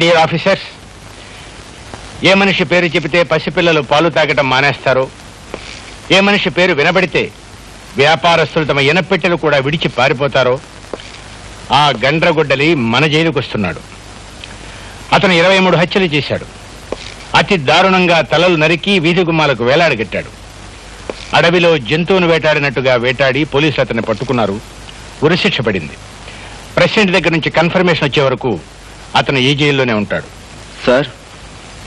Dear officers ఏ మనిషి పేరు చెబితే పసిపిల్లలు పాలు తాగటం మానేస్తారు? ఏ మనిషి పేరు వినబడితే వ్యాపారస్తులు తమ ఎనపెట్టెలు కూడా విడిచి పారిపోతారో? ఆ గండ్రగుడ్డలి మన జైలుకు వస్తున్నాడు అతను ఇరవై మూడు హత్యలు చేశాడు. అతి దారుణంగా తలలు నరికి వీధి గుమ్మాలకు వేలాడగట్టాడు అడవిలో జంతువును వేటాడినట్టుగా వేటాడి పోలీసులు అతన్ని పట్టుకున్నారు. ఉరిశిక్ష పడింది. ప్రెసిడెంట్ దగ్గర నుంచి కన్ఫర్మేషన్ వచ్చే వరకు అతను ఈ జైల్లోనే ఉంటాడు. సార్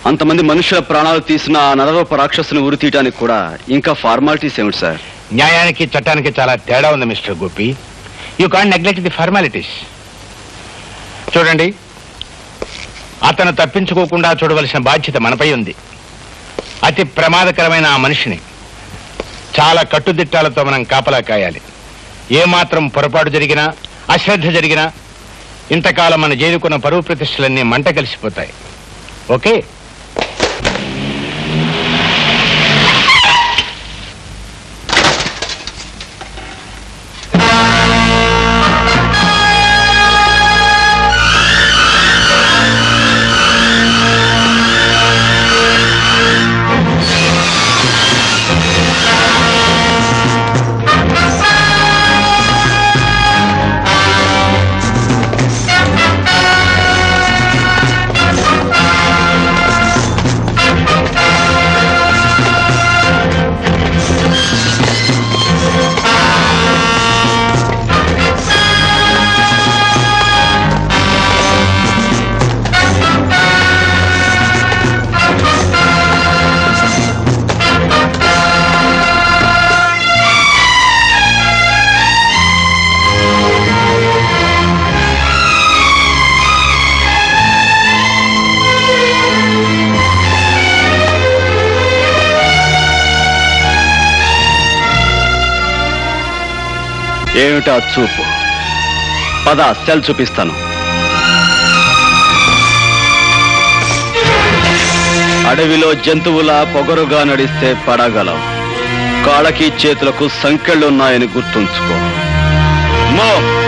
అంతమంది మనుషుల ప్రాణాలు తీసిన ఆ నరరూప రాక్షసుని ఉరి తీయడానికి కూడా ఇంకా ఫార్మాలిటీస్ ఏమిటి సార్? న్యాయానికి చట్టానికి చాలా తేడా ఉంది mister Gopi. You can neglect the formalities చూడండి అతను తప్పించుకోకుండా చూడవలసిన బాధ్యత మనపై ఉంది. అతి ప్రమాదకరమైన ఆ మనిషిని చాలా కట్టుదిట్టాలతో మనం కాపలా కాయాలి. ఏమాత్రం పొరపాటు జరిగినా అశ్రద్ధ జరిగినా ఇంతకాలం మన చేరుకున్న పరువు ప్రతిష్టలన్నీ మంట కలిసిపోతాయి. ఓకే? ఏమిటా చూపు? పద సెల్ చూపిస్తాను. అడవిలో జంతువుల పొగరుగా నడిస్తే పడగలవు కాళ్ళకి చేతులకు సంకెళ్ళున్నాయని గుర్తుంచుకో. మో!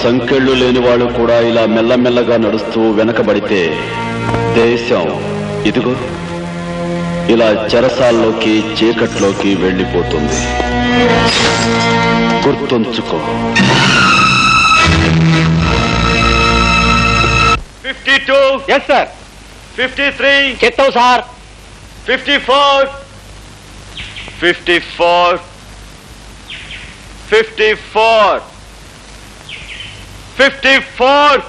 సంకెళ్ళు లేని వాళ్ళు కూడా ఇలా మెల్లమెల్లగా నడుస్తూ వెనకబడితే దేశం ఇదిగో ఇలా చెరసాల్లోకి చీకట్లోకి వెళ్ళిపోతుంది. గుర్తుంచుకో. Fifty two yes sir fifty three చెప్తావు sir fifty four fifty four fifty four fifty four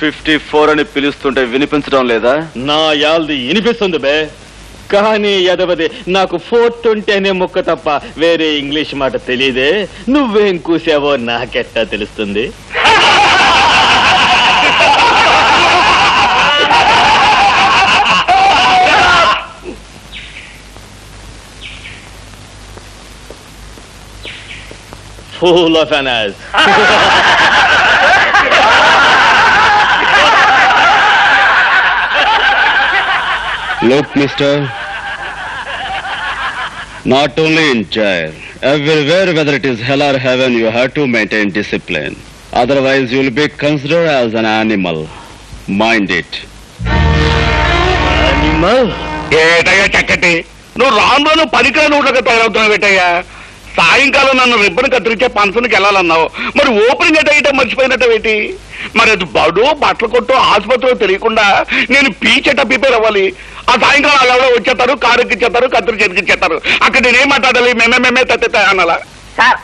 fifty four అని పిలుస్తుంటే వినిపించడం లేదా? నా యాల్ది వినిపిస్తుంది బే. కానీ ఎదవది నాకు ఫోర్ ట్వంటీ అనే ముక్క తప్ప వేరే ఇంగ్లీష్ మాట తెలియదే నువ్వేం కూసావో నాకెట్టా తెలుస్తుంది. ఫుల్ ఆఫ్ అనాస్ Look, mister. Not only in jail, everywhere, whether it is hell or heaven, you have to maintain discipline. Otherwise, you will be considered as an animal. Mind it. Animal ఏటయ్యా చక్కటి నువ్వు రాను రాను పనికిరాని ఊళ్ళకి తయారవుతున్నావు ఏటయ్యా సాయంకాలం నన్ను రిబ్బన్ కత్తిరించే ఫంక్షన్కి వెళ్ళాలన్నావు. మరి ఓపెనింగ్ ఎట అయితే మర్చిపోయినట్టు ఏంటి? మరి అది బడు బట్టల కొట్టు ఆసుపత్రిలో తెలియకుండా నేను పీచెట ప్రిపేర్ అవ్వాలి. ఆ సాయంకాలం వాళ్ళు ఎవరో వచ్చేస్తారు కారు ఎక్కిచ్చేస్తారు కత్తిరి చెతికిచ్చేస్తారు అక్కడ నేనేం మాట్లాడాలి? మేమే మేమే తత్తే అనాలా? సార్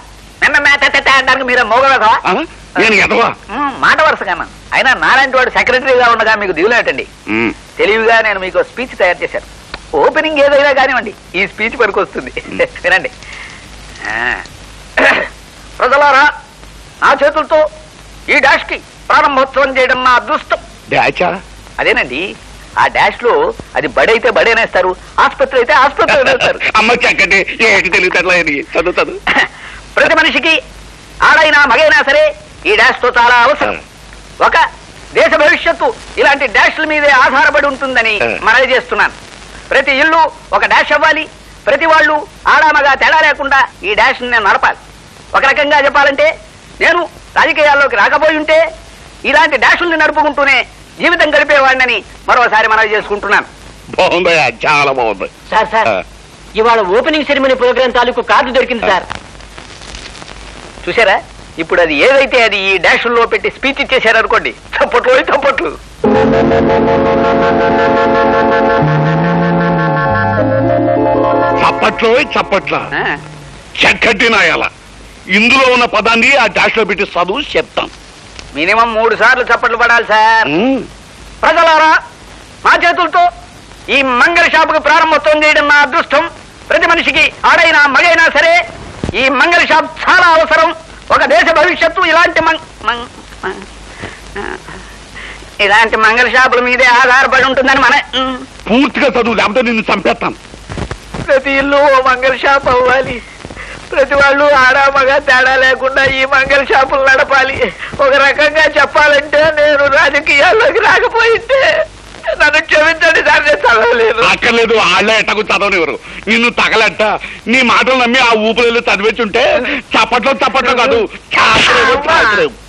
మ్యాచ్ అనడానికి మీరు ఆ? నేను ఎదవా? మాట వరుసగా అయినా నారాయణ వాడు సెక్రటరీగా ఉండగా మీకు దిగులేటండి. తెలివిగా నేను మీకు స్పీచ్ తయారు చేశాను. ఓపెనింగ్ ఏదైనా కానివ్వండి ఈ స్పీచ్ వరకు వస్తుంది. వినండి. ప్రజలారా నా చేతులతో ఈ డాష్కి ప్రారంభోత్సవం చేయడం నా అదృష్టం. డాచా అదేనండి ఆ డాష్లో అది బడైతే బడేనేస్తారు ఆసుపత్రి అయితే ఆసుపత్రి వేస్తారు అమ్మ చక్కటి ఏటి తెలివితేటలా ఇది చదువు చదువు. ప్రతి మనిషికి ఆడైనా మగైనా సరే ఈ డాష్తో చాలా అవసరం. ఒక దేశ భవిష్యత్తు ఇలాంటి డాష్ల మీదే ఆధారపడి ఉంటుందని. మనవి చేస్తున్నాను. ప్రతి ఇల్లు ఒక డాష్ అవ్వాలి ప్రతి వాళ్ళు ఆడామగా తేడా లేకుండా ఈ డాష్ నేను నడపాలి. ఒక రకంగా చెప్పాలంటే నేను రాజకీయాల్లోకి రాకపోయి ఉంటే ఇలాంటి డాషుల్ని నడుపుకుంటూనే జీవితం గడిపేవాడినని మరోసారి మనవి చేసుకుంటున్నాను. బాగుందయ్యా చాలా బాగుంది. Sir sir. ఇవాళ ఓపెనింగ్ సెరమనీ ప్రోగ్రామ్ తాలూకు కార్డు దొరికింది సార్. చూసారా? ఇప్పుడు అది ఏదైతే అది ఈ డాషుల్లో పెట్టి స్పీచ్ ఇచ్చేసారు అనుకోండి చప్పట్లు చప్పట్లు. చప్పట్లో చప్పట్ల. చక్కటి నాయాల ఇందులో ఉన్న పదాన్ని ఆ డాష్లో పెట్టి చదువు చెప్తాం. మినిమం మూడు సార్లు చప్పట్లు పడాలి సార్. ప్రజలారా మా చేతులతో ఈ మంగళ షాపుకి ప్రారంభోత్సవం చేయడం నా అదృష్టం. ప్రతి మనిషికి ఆడైనా మగైనా సరే ఈ మంగళ షాప్ చాలా అవసరం. ఒక దేశ భవిష్యత్తు ఇలాంటి ఇలాంటి మంగళ షాపుల మీదే ఆధారపడి ఉంటుందని మన. పూర్తిగా చదువు లేకపోతే నిన్ను చంపేస్తాను ప్రతి ఇల్లు ఓ మంగళ షాప్ అవ్వాలి. ప్రతి వాళ్ళు ఆడా మగ తేడా లేకుండా ఈ మంగళ షాపులు నడపాలి. ఒక రకంగా చెప్పాలంటే నేను రాజకీయాల్లోకి రాకపోయింటే నన్ను క్షమించండి సార్ నేను చదవలేదు. అక్కర్లేదు వాళ్ళే ఎట్టకు చదవనివ్వరు నిన్ను తగలట్ట నీ మాటలు నమ్మి ఆ ఊపిరి చదివేచుంటే చప్పట్లో చప్పట్లో కాదు